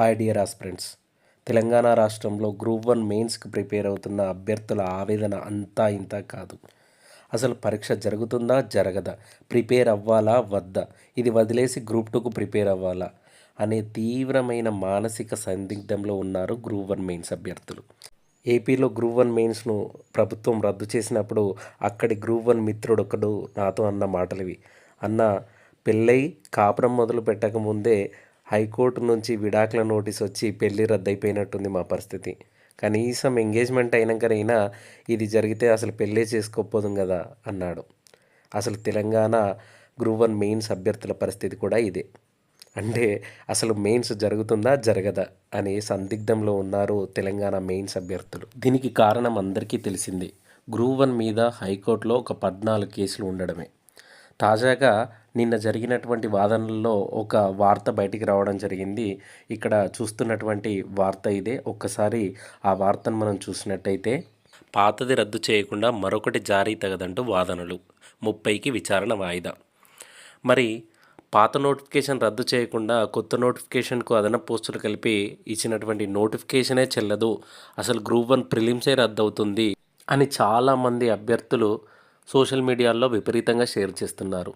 Hi dear aspirants. Telangana రాష్ట్రంలో group one మెయిన్స్కి prepare అవుతున్న అభ్యర్థుల ఆవేదన అంతా ఇంత కాదు. అసలు పరీక్ష జరుగుతుందా? జరగదా. ప్రిపేర్ అవ్వాలా? వద్దా. ఇది వదిలేసి గ్రూప్ టూకు ప్రిపేర్ అవ్వాలా? అనే తీవ్రమైన మానసిక సందిగ్ధంలో ఉన్నారు గ్రూప్ వన్ మెయిన్స్ అభ్యర్థులు. ఏపీలో గ్రూప్ వన్ మెయిన్స్ను ప్రభుత్వం రద్దు చేసినప్పుడు అక్కడి గ్రూప్ వన్ మిత్రుడు ఒకడు నాతో అన్న మాటలివి. అన్న పెళ్ళై కాపురం మొదలు పెట్టకముందే హైకోర్టు నుంచి విడాకుల నోటీస్ వచ్చి పెళ్ళి రద్దయిపోయినట్టుంది మా పరిస్థితి. కనీసం ఎంగేజ్మెంట్ అయినాకనైనా ఇది జరిగితే అసలు పెళ్ళే చేసుకోకపోదు కదా అన్నాడు. అసలు తెలంగాణ గ్రూప్ వన్ మెయిన్స్ అభ్యర్థుల పరిస్థితి కూడా ఇదే. అంటే అసలు మెయిన్స్ జరుగుతుందా జరగదా అనే సందిగ్ధంలో ఉన్నారు తెలంగాణ మెయిన్స్ అభ్యర్థులు. దీనికి కారణం అందరికీ తెలిసింది. గ్రూప్ వన్ మీద హైకోర్టులో ఒక పద్నాలుగు కేసులు ఉండడమే. తాజాగా నిన్న జరిగినటువంటి వాదనల్లో ఒక వార్త బయటికి రావడం జరిగింది. ఇక్కడ చూస్తున్నటువంటి వార్త ఇదే. ఒక్కసారి ఆ వార్తను మనం చూసినట్టయితే పాతది రద్దు చేయకుండా మరొకటి జారీ తగదంటూ వాదనలు. ముప్పైకి విచారణ వాయిదా. మరి పాత నోటిఫికేషన్ రద్దు చేయకుండా కొత్త నోటిఫికేషన్కు అదనపు పోస్టులు కలిపి ఇచ్చినటువంటి నోటిఫికేషనే చెల్లదు. అసలు గ్రూప్ వన్ ప్రిలిమ్సే రద్దు అవుతుంది అని చాలామంది అభ్యర్థులు సోషల్ మీడియాలో విపరీతంగా షేర్ చేస్తున్నారు.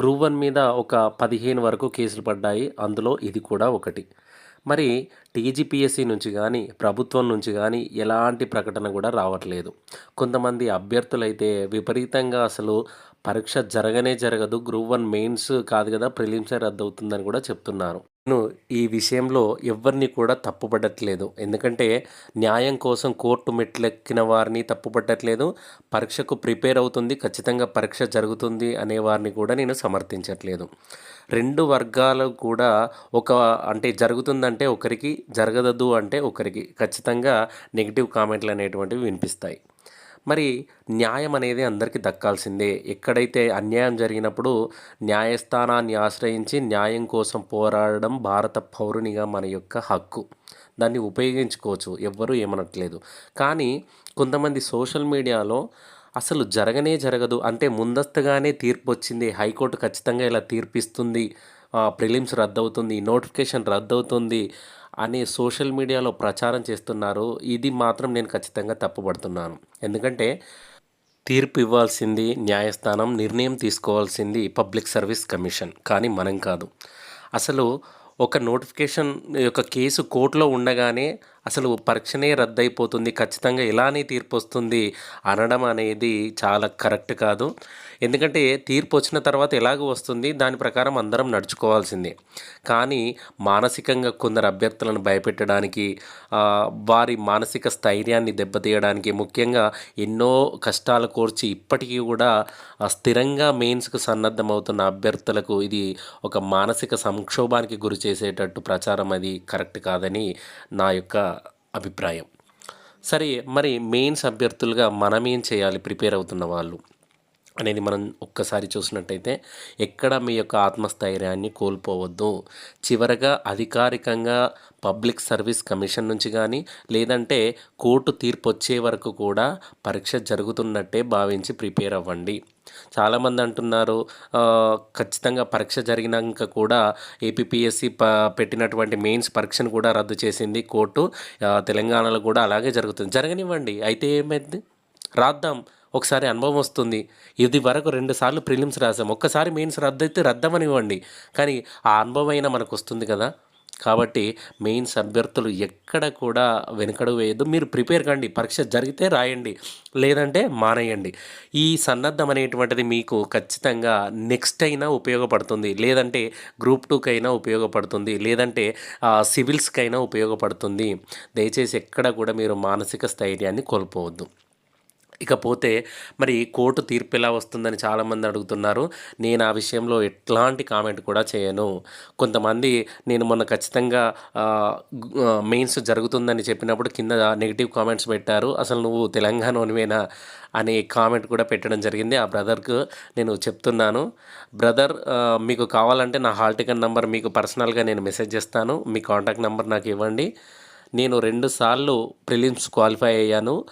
గ్రూప్ వన్ మీద ఒక పదిహేను వరకు కేసులు పడ్డాయి. అందులో ఇది కూడా ఒకటి. మరి టీజీపీఎస్సీ నుంచి కానీ ప్రభుత్వం నుంచి కానీ ఎలాంటి ప్రకటన కూడా రావట్లేదు. కొంతమంది అభ్యర్థులైతే విపరీతంగా అసలు పరీక్ష జరగనే జరగదు. గ్రూప్ వన్ మెయిన్స్ కాదు కదా ప్రిలిమ్సే రద్దు అవుతుందని కూడా చెప్తున్నారు. నేను ఈ విషయంలో ఎవరిని కూడా తప్పుపడట్లేదు. ఎందుకంటే న్యాయం కోసం కోర్టు మెట్లెక్కిన వారిని తప్పుపట్టట్లేదు. పరీక్షకు ప్రిపేర్ అవుతుంది. ఖచ్చితంగా పరీక్ష జరుగుతుంది అనే వారిని కూడా నేను సమర్థించట్లేదు. రెండు వర్గాలు కూడా ఒక అంటే జరుగుతుందంటే ఒకరికి జరగదు అంటే ఒకరికి ఖచ్చితంగా నెగిటివ్ కామెంట్లు అనేటువంటివి వినిపిస్తాయి. మరి న్యాయం అనేది అందరికీ దక్కాల్సిందే. ఎక్కడైతే అన్యాయం జరిగినప్పుడు న్యాయస్థానాన్ని ఆశ్రయించి న్యాయం కోసం పోరాడడం భారత పౌరునిగా మన యొక్క హక్కు. దాన్ని ఉపయోగించుకోవచ్చు. ఎవ్వరూ ఏమనట్లేదు. కానీ కొంతమంది సోషల్ మీడియాలో అసలు జరగనే జరగదు. అంటే ముందస్తుగానే తీర్పు వచ్చింది. హైకోర్టు ఖచ్చితంగా ఇలా తీర్పిస్తుంది. ప్రిలిమ్స్ రద్దవుతుంది. నోటిఫికేషన్ రద్దవుతుంది. అని సోషల్ మీడియాలో ప్రచారం చేస్తున్నారు. ఇది మాత్రం నేను ఖచ్చితంగా తప్పుపడుతున్నాను. ఎందుకంటే తీర్పు ఇవ్వాల్సింది న్యాయస్థానం నిర్ణయం తీసుకోవాల్సింది పబ్లిక్ సర్వీస్ కమిషన్. కానీ మనం కాదు. అసలు ఒక నోటిఫికేషన్ యొక్క కేసు కోర్టులో ఉండగానే అసలు పరీక్షనే రద్దయిపోతుంది ఖచ్చితంగా ఇలానే తీర్పు వస్తుంది అనడం అనేది చాలా కరెక్ట్ కాదు. ఎందుకంటే తీర్పు వచ్చిన తర్వాత ఎలాగో వస్తుంది దాని ప్రకారం అందరం నడుచుకోవాల్సిందే. కానీ మానసికంగా కొందరు అభ్యర్థులను భయపెట్టడానికి వారి మానసిక స్థైర్యాన్ని దెబ్బతీయడానికి ముఖ్యంగా ఎన్నో కష్టాలు కోర్చి ఇప్పటికీ కూడా స్థిరంగా మెయిన్స్కు సన్నద్ధమవుతున్న అభ్యర్థులకు ఇది ఒక మానసిక సంక్షోభానికి గురి చేసేటట్టు ప్రచారం అది కరెక్ట్ కాదని నా యొక్క అభిప్రాయం. సరే మరి మెయిన్స్ అభ్యర్థులుగా మనం ఏం చేయాలి? ప్రిపేర్ అవుతున్న వాళ్ళు. అనేది మనం ఒక్కసారి చూసినట్టయితే ఎక్కడ మీ యొక్క ఆత్మస్థైర్యాన్ని కోల్పోవద్దు. చివరగా అధికారికంగా పబ్లిక్ సర్వీస్ కమిషన్ నుంచి కానీ లేదంటే కోర్టు తీర్పు వచ్చే వరకు కూడా పరీక్ష జరుగుతున్నట్టే భావించి ప్రిపేర్ అవ్వండి. చాలామంది అంటున్నారు ఖచ్చితంగా పరీక్ష జరిగినాక కూడా ఏపీఎస్సి ప పెట్టినటువంటి మెయిన్స్ పరీక్షను కూడా రద్దు చేసింది కోర్టు. తెలంగాణలో కూడా అలాగే జరుగుతుంది. జరగనివ్వండి. అయితే ఏమైంది? రాద్దాం. ఒకసారి అనుభవం వస్తుంది. ఇది వరకు రెండుసార్లు ప్రిలిమ్స్ రాసాం ఒక్కసారి మెయిన్స్ రద్దు అయితే రద్దమనివ్వండి. కానీ ఆ అనుభవం అయినా మనకు వస్తుంది కదా. కాబట్టి మెయిన్స్ అభ్యర్థులు ఎక్కడ కూడా వెనుకడు వేయద్దు. మీరు ప్రిపేర్ కండి. పరీక్ష జరిగితే రాయండి. లేదంటే మానేయండి. ఈ సన్నద్ధం అనేటువంటిది మీకు ఖచ్చితంగా నెక్స్ట్ అయినా ఉపయోగపడుతుంది. లేదంటే గ్రూప్ టూకి అయినా ఉపయోగపడుతుంది. లేదంటే సివిల్స్కైనా ఉపయోగపడుతుంది. దయచేసి ఎక్కడ కూడా మీరు మానసిక స్థైర్యాన్ని కోల్పోవద్దు. ఇకపోతే మరి కోర్టు తీర్పు ఎలా వస్తుందని చాలామంది అడుగుతున్నారు. నేను ఆ విషయంలో ఎట్లాంటి కామెంట్ కూడా చేయను. కొంతమంది నేను మొన్న ఖచ్చితంగా మెయిన్స్ జరుగుతుందని చెప్పినప్పుడు కింద నెగిటివ్ కామెంట్స్ పెట్టారు. అసలు నువ్వు తెలంగాణలోనివేనా అనే కామెంట్ కూడా పెట్టడం జరిగింది. ఆ బ్రదర్కు నేను చెప్తున్నాను. బ్రదర్ మీకు కావాలంటే నా హాల్ టికెట్ నెంబర్ మీకు పర్సనల్గా నేను మెసేజ్ చేస్తాను. మీ కాంటాక్ట్ నెంబర్ నాకు ఇవ్వండి. నేను రెండుసార్లు ప్రిలిమ్స్ క్వాలిఫై అయ్యాను.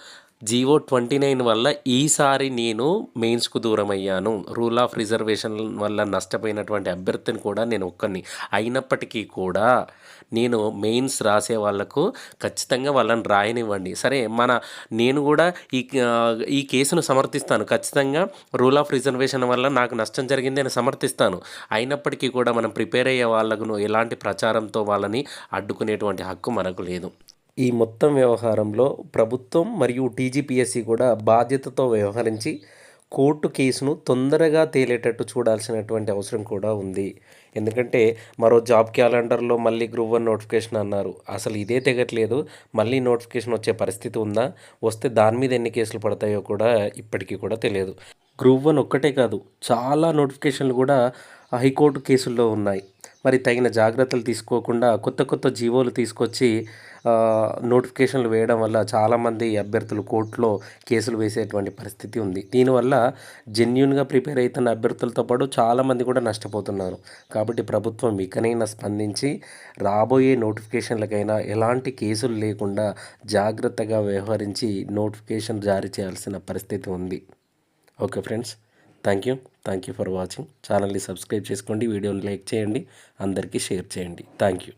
జీవో ట్వంటీ నైన్ వల్ల ఈసారి నేను మెయిన్స్కు దూరం అయ్యాను రూల్ ఆఫ్ రిజర్వేషన్ వల్ల నష్టపోయినటువంటి అభ్యర్థిని కూడా నేను ఒక్కరిని అయినప్పటికీ కూడా నేను మెయిన్స్ రాసే వాళ్ళకు ఖచ్చితంగా వాళ్ళని రాయనివ్వండి. సరే మన నేను కూడా ఈ ఈ కేసును సమర్థిస్తాను. ఖచ్చితంగా రూల్ ఆఫ్ రిజర్వేషన్ వల్ల నాకు నష్టం జరిగింది అని సమర్థిస్తాను. అయినప్పటికీ కూడా మనం ప్రిపేర్ అయ్యే వాళ్ళకు ఎలాంటి ప్రచారంతో వాళ్ళని అడ్డుకునేటువంటి హక్కు మనకు లేదు. ఈ మొత్తం వ్యవహారంలో ప్రభుత్వం మరియు టీజీపీఎస్సీ కూడా బాధ్యతతో వ్యవహరించి కోర్టు కేసును తొందరగా తేలేటట్టు చూడాల్సినటువంటి అవసరం కూడా ఉంది. ఎందుకంటే మరో జాబ్ క్యాలెండర్లో మళ్ళీ గ్రూప్ వన్ నోటిఫికేషన్ అన్నారు. అసలు ఇదే తెగట్లేదు. మళ్ళీ నోటిఫికేషన్ వచ్చే పరిస్థితి ఉందా? వస్తే దాని మీద ఎన్ని కేసులు పడతాయో కూడా ఇప్పటికీ కూడా తెలియదు. గ్రూప్ వన్ ఒక్కటే కాదు చాలా నోటిఫికేషన్లు కూడా హైకోర్టు కేసుల్లో ఉన్నాయి. మరి తగిన జాగ్రత్తలు తీసుకోకుండా కొత్త కొత్త జీవోలు తీసుకొచ్చి నోటిఫికేషన్లు వేయడం వల్ల చాలామంది అభ్యర్థులు కోర్టులో కేసులు వేసేటువంటి పరిస్థితి ఉంది. దీనివల్ల జెన్యున్గా ప్రిపేర్ అవుతున్న అభ్యర్థులతో పాటు చాలామంది కూడా నష్టపోతున్నారు. కాబట్టి ప్రభుత్వం ఇకనైనా స్పందించి రాబోయే నోటిఫికేషన్లకైనా ఎలాంటి కేసులు లేకుండా జాగ్రత్తగా వ్యవహరించి నోటిఫికేషన్ జారీ చేయాల్సిన పరిస్థితి ఉంది. Okay friends thank you. Thank you for watching. ఛానల్ని సబ్స్క్రైబ్ చేసుకోండి వీడియోని లైక్ చేయండి అందరికీ షేర్ చేయండి. Thank you.